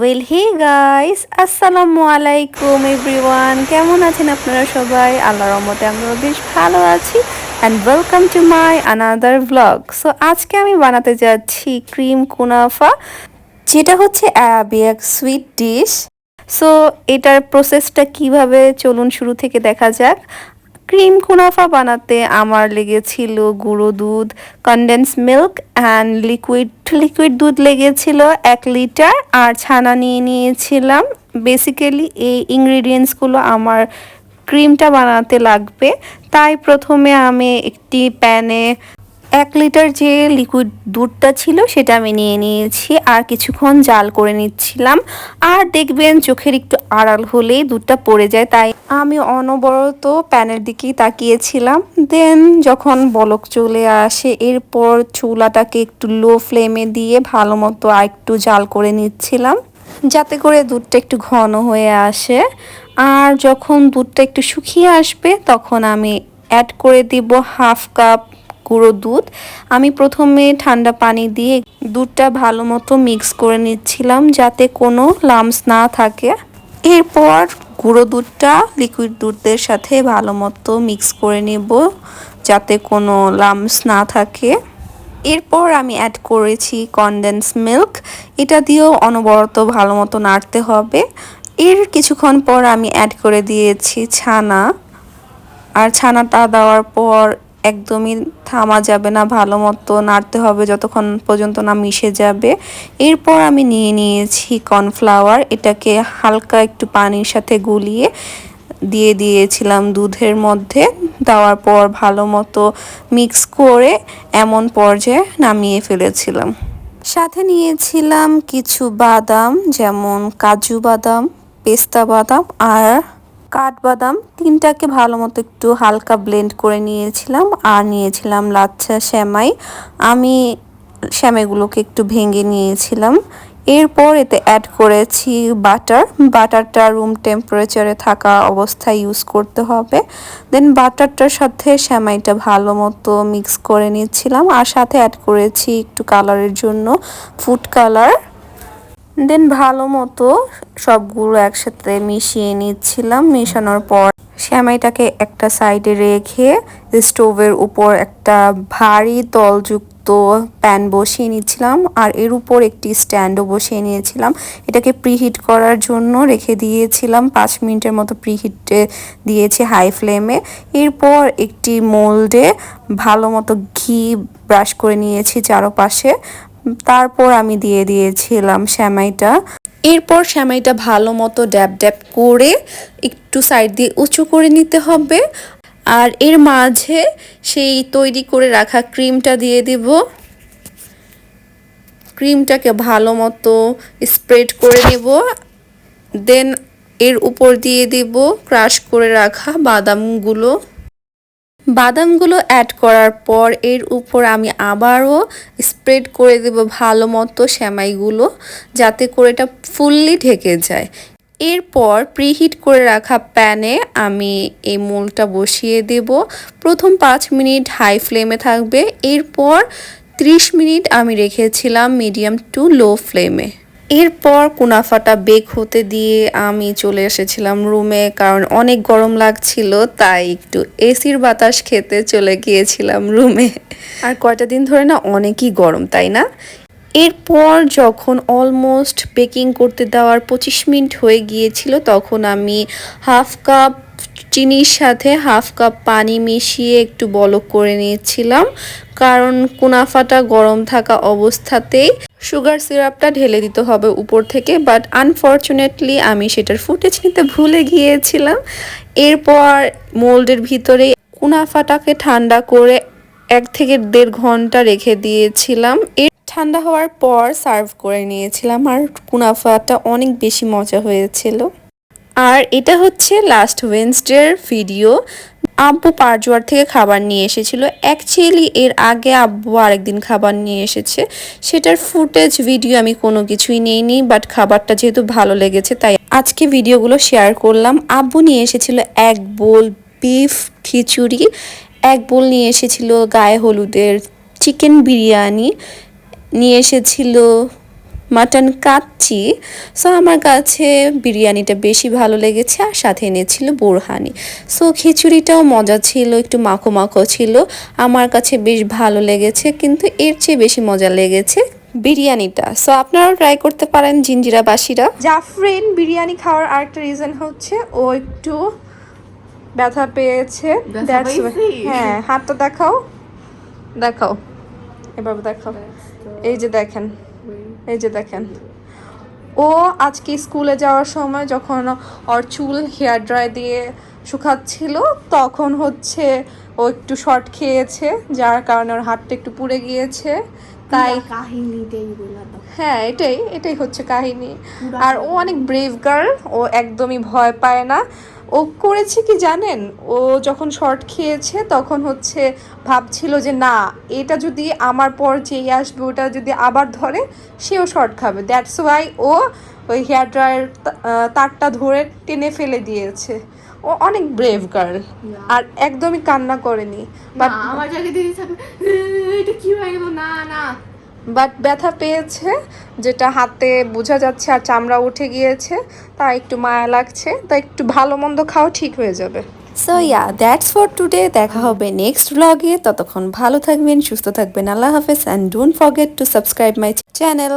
Well hey guys আসসালামু আলাইকুম everyone কেমন আছেন আপনারা সবাই? আল্লাহর রহমতে আমরা বেশ ভালো আছি। And welcome to my another blog so আজকে আমি বানাতে যাচ্ছি ক্রিম কুনাফা, যেটা হচ্ছে অ্যারাবিয়াক সুইট ডিশ সো এটার প্রসেসটা কীভাবে চলুন শুরু থেকে দেখা যাক। ক্রিম কুনাফা বানাতে আমার লেগেছিল গুঁড়ো দুধ condense milk and liquid liquid দুধ লেগেছিল এক লিটার আর ছানা নিয়ে নিয়েছিলাম। বেসিক্যালি এই ইনগ্রিডিয়েন্টসগুলো আমার ক্রিমটা বানাতে লাগবে। তাই প্রথমে আমি একটি প্যানে এক লিটার যে লিকুইড দুধটা ছিল সেটা আমি নিয়ে নিয়েছি আর কিছুক্ষণ জাল করে নিচ্ছিলাম। আর দেখবেন চোখের একটু আড়াল হলেই দুধটা পড়ে যায়, তাই আমি অনবরত প্যানের দিকেই তাকিয়েছিলাম। দেন যখন বলক চলে আসে, এরপর চুলাটাকে একটু লো ফ্লেমে দিয়ে ভালো মতো আর একটু জাল করে নিচ্ছিলাম, যাতে করে দুধটা একটু ঘন হয়ে আসে। আর যখন দুধটা একটু শুকিয়ে আসবে, তখন আমি অ্যাড করে দিব হাফ কাপ গুঁড়ো দুধ। আমি প্রথমে ঠান্ডা পানি দিয়ে দুধটা ভালো মতো মিক্স করে নিচ্ছিলাম, যাতে কোনো লামস না থাকে। এরপর গুঁড়ো দুধটা লিকুইড দুধের সাথে ভালো মতো মিক্স করে নেব যাতে কোনো লামস না থাকে। এরপর আমি অ্যাড করেছি কনডেন্স মিল্ক এটা দিয়েও অনবরত ভালো মতো নাড়তে হবে। এর কিছুক্ষণ পর আমি অ্যাড করে দিয়েছি ছানা। আর ছানাটা দেওয়ার পর একদমই থামা যাবে না, ভালো মতো নাড়তে হবে যতক্ষণ পর্যন্ত না মিশে যাবে। এরপর আমি নিয়ে নিয়েছি কর্নফ্লাওয়ার, এটাকে হালকা একটু পানির সাথে গুলিয়ে দিয়ে দিয়েছিলাম দুধের মধ্যে। দেওয়ার পর ভালো মতো মিক্স করে এমন পর্যায়ে নামিয়ে ফেলেছিলাম। সাথে নিয়েছিলাম কিছু বাদাম, যেমন কাজু বাদাম, পেস্তা বাদাম আর কাঠবাদাম তিনটাকে ভালো মতো একটু হালকা ব্লেন্ড করে নিয়েছিলাম আর নিয়েছিলাম লাচ্ছা, শ্যামাই। আমি শ্যামাইগুলোকে একটু ভেঙে নিয়েছিলাম। এরপর এতে অ্যাড করেছি বাটার বাটারটা রুম টেম্পারেচারে থাকা অবস্থায় ইউজ করতে হবে। দেন বাটারটার সাথে শ্যামাইটা ভালো মতো মিক্স করে নিচ্ছিলাম। আর সাথে অ্যাড করেছি একটু কালারের জন্য ফুড কালার দেন ভালো মতো সবগুলো একসাথে মিশিয়ে নিচ্ছিলাম, মেশানোর পর শ্যামাইটাকে একটা সাইডে রেখে স্টোভের উপর একটা ভারী তলযুক্ত প্যান বসিয়ে নিচ্ছিলাম আর এর উপর একটি স্ট্যান্ডও বসিয়ে নিয়েছিলাম। এটাকে প্রিহিট করার জন্য রেখে দিয়েছিলাম, পাঁচ মিনিটের মতো প্রিহিটে দিয়েছি হাই ফ্লেমে। এরপর একটি মোল্ডে ভালো মতো ঘি ব্রাশ করে নিয়েছি চারপাশে। তারপর আমি দিয়ে দিয়েছিলাম শ্যামাইটা এরপর শ্যামাইটা ভালো মতো ড্যাব ড্যাব করে একটু সাইড দিয়ে উঁচু করে নিতে হবে। আর এর মাঝে সেই তৈরি করে রাখা ক্রিমটা দিয়ে দিব। ক্রিমটাকে ভালো মতো স্প্রেড করে নেব। দেন এর উপর দিয়ে দিব ক্রাশ করে রাখা বাদামগুলো। বাদামগুলো অ্যাড করার পর এর উপর আমি আবারও স্প্রেড করে দেব ভালো মতো শ্যামাইগুলো যাতে করে এটা ফুললি ঢেকে যায়। এরপর প্রিহিট করে রাখা প্যানে আমি এই মোলটা বসিয়ে দেব। প্রথম পাঁচ মিনিট হাই ফ্লেমে থাকবে। এরপর 30 মিনিট আমি রেখেছিলাম মিডিয়াম টু লো ফ্লেমে এরপর কুনাফাটা বেক হতে দিয়ে আমি চলে এসেছিলাম রুমে, কারণ অনেক গরম লাগছিল, তাই একটু এসির বাতাস খেতে চলে গিয়েছিলাম রুমে। আর কয়টা দিন ধরে না অনেকই গরম, তাই না? এরপর যখন অলমোস্ট বেকিং করতে দেওয়ার পঁচিশ মিনিট হয়ে গিয়েছিল, তখন আমি হাফ কাপ চিনির সাথে হাফ কাপ পানি মিশিয়ে একটু বলক করে নিয়েছিলাম, কারণ কুনাফাটা গরম থাকা অবস্থাতেই সুগার সিরাপটা ঢেলে দিতে হবে উপর থেকে বাট আনফর্চুনেটলি আমি সেটার ফুটেজ নিতে ভুলে গিয়েছিলাম। এরপর মোল্ডের ভিতরে কুনাফাটাকে ঠান্ডা করে এক থেকে দেড় ঘণ্টা রেখে দিয়েছিলাম। এর ঠান্ডা হওয়ার পর সার্ভ করে নিয়েছিলাম, আর কুনাফাটা অনেক বেশি মজা হয়েছিল। আর এটা হচ্ছে লাস্ট ওয়েন্সডের ভিডিও আব্বু পারজোয়ার থেকে খাবার নিয়ে এসেছিল। অ্যাকচুয়ালি এর আগে আব্বু আরেকদিন খাবার নিয়ে এসেছে। সেটার ফুটেজ, ভিডিও আমি কোনো কিছুই নিইনি বাট খাবারটা যেহেতু ভালো লেগেছে, তাই আজকে ভিডিওগুলো শেয়ার করলাম। আব্বু নিয়ে এসেছিল এক বোল বিফ খিচুড়ি, এক বোল নিয়ে এসেছিল গায়ে হলুদের চিকেন বিরিয়ানি, নিয়ে এসেছিল মাটন কাচ্চি। সো আমার কাছে বিরিয়ানিটা বেশি ভালো লেগেছে আর সাথে এনেছিল বোরহানি। সো খিচুড়িটাও মজা ছিল একটু মাখো মাখো ছিল। আমার কাছে বেশ ভালো লেগেছে কিন্তু এর চেয়ে বেশি মজা লেগেছে বিরিয়ানিটা। সো আপনারাও ট্রাই করতে পারেন জিঞ্জিরাবাসীরা। জাফরিন বিরিয়ানি খাওয়ার আরেকটা রিজন হচ্ছে ও একটু ব্যথা পেয়েছে? হ্যাঁ হাতটা দেখাও। দেখাও। এভাবে দেখাও। এই যে দেখেন এই যে দেখেন। ও আজকে স্কুলে যাওয়ার সময় যখন ওর চুল হেয়ার ড্রাই দিয়ে শুকাচ্ছিল তখন হচ্ছে ও একটু শর্ট খেয়েছে যার কারণে ওর হাতটা একটু পুড়ে গিয়েছে। তাই কাহিনীটাই হ্যাঁ এটাই এটাই হচ্ছে কাহিনী। আর ও অনেক ব্রেভ গার্ল ও একদমই ভয় পায় না। ও করেছে কি জানেন? ও যখন শর্ট খেয়েছে তখন হচ্ছে ভাবছিল যে না এটা যদি আমার পর যেই আসবে ওটা যদি আবার ধরে সেও শর্ট খাবে। দ্যাটস ওয়াই ও ওই হেয়ার ড্রায়ার তারটা ধরে টেনে ফেলে দিয়েছে। ও অনেক ব্রেভ গার্ল আর একদমই কান্না করেনি। বাট আমার জায়গায় দিদি এটা কি হয়ে গেল? না না। বাট ব্যথা পেয়েছে, যেটা হাতে বোঝা যাচ্ছে আর চামড়া উঠে গিয়েছে, তা একটু মায়া লাগছে, তা একটু ভালো মন্দ খাও ঠিক হয়ে যাবে। So yeah that's for today দেখা হবে নেক্সট ব্লগে ততক্ষণ ভালো থাকবেন, সুস্থ থাকবেন, আল্লাহ হাফেজ and don't forget to subscribe my channel